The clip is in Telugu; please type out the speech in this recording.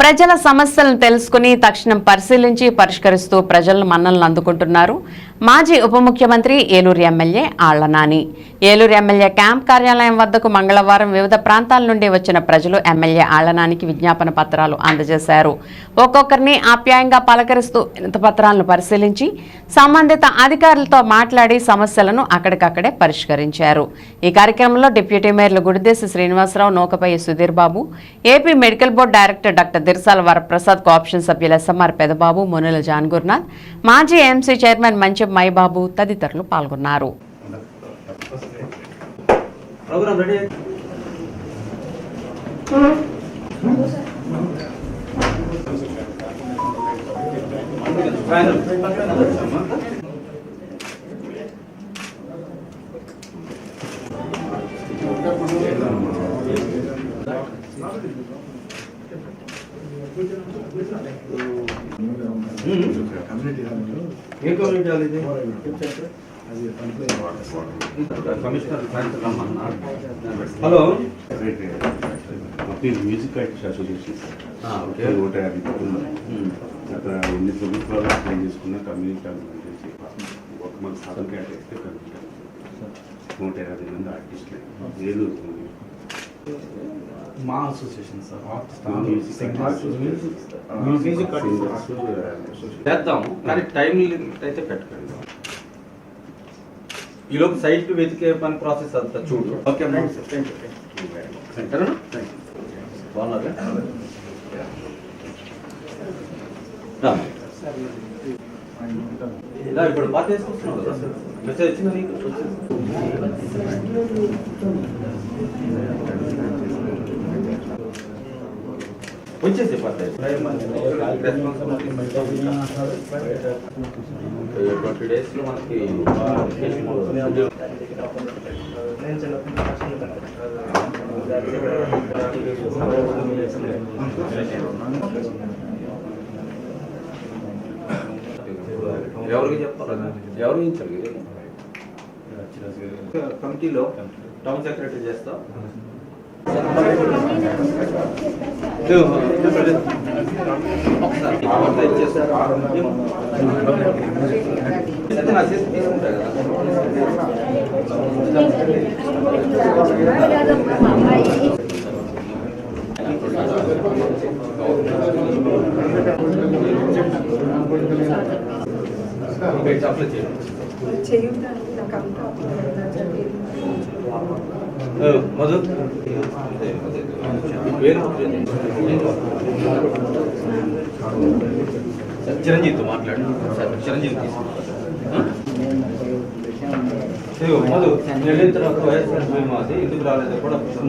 ప్రజల సమస్యలను తెలుసుకుని తక్షణం పరిశీలించి పరిష్కరిస్తూ ప్రజలను మన్నలను అందుకుంటున్నారు. మాజీ ఉప ముఖ్యమంత్రి Eluru MLA Alla Nani. Eluru MLA camp కార్యాలయం వద్దకు మంగళవారం వివిధ ప్రాంతాల నుండి వచ్చిన ప్రజలు ఎమ్మెల్యే ఆళ్ళనానికి విజ్ఞాపన పత్రాలు అందజేశారు. ఒక్కొక్కరిని ఆప్యాయంగా పలకరిస్తూ వినత పత్రాలను పరిశీలించి సంబంధిత అధికారులతో మాట్లాడి సమస్యలను అక్కడికక్కడే పరిష్కరించారు. ఈ కార్యక్రమంలో deputy మేయర్లు Gudideshi Srinivasarao Nukapalli Sudhir Babu AP medical board director doctor Dirsala Varaprasad cooption సభ్యులు ఎస్ఎంఆర్ పెదబాబు మునుల జాన్గుర్నాథ్ మాజీ ఎంసీ చైర్మన్ మంచి మైబాబు తదితరులు పాల్గొన్నారు. Programme ready a community hall. ఇది మొత్తం మ్యూజిక్ ఆర్టిస్ట్ అసోసియేషన్ ఓకే. ఒక నూట యాభై కుటుంబాలు అక్కడ ఎన్ని ప్రభుత్వాలు అప్లై చేసుకున్న కమ్యూనిటీ చేసి ఒక మన సాధన కేటాయిస్తే కమ్యూనిటీ నూట యాభై మంది ఆర్టిస్టులు ఏలూరు. మా అసోసియేషన్ సార్ మ్యూజిక్ చేద్దాం. కానీ టైం లిమిట్ అయితే పెట్టకండి. ఈలోపు సైట్ వెతికే పని ప్రాసెస్ అంతా చూడు. ఓకే సరేనా బాగున్నారా? ఇప్పుడు పార్టీ తీసుకొస్తున్నావు కదా? సార్ మెసేజ్ వచ్చిందా నీకు వచ్చేసి పార్టీ. ట్వంటీ డేస్లో మనకి ఎవరికి చెప్పాలి ఎవరు ఇచ్చారు కమిటీలో టౌన్ సెక్రటరీ చేస్తా ఒకసారి ఇచ్చేస్తా నా చేసి తీసుకుంటా కదా అప్లై చేయండి. ఆ, మధు. చిరంజీవితో మాట్లాడు. చిరంజీవి మధు నేను వెళ్ళిన తర్వాత వైఎస్ఆర్ అది ఎందుకు రాలేదో కూడా పుస్తకం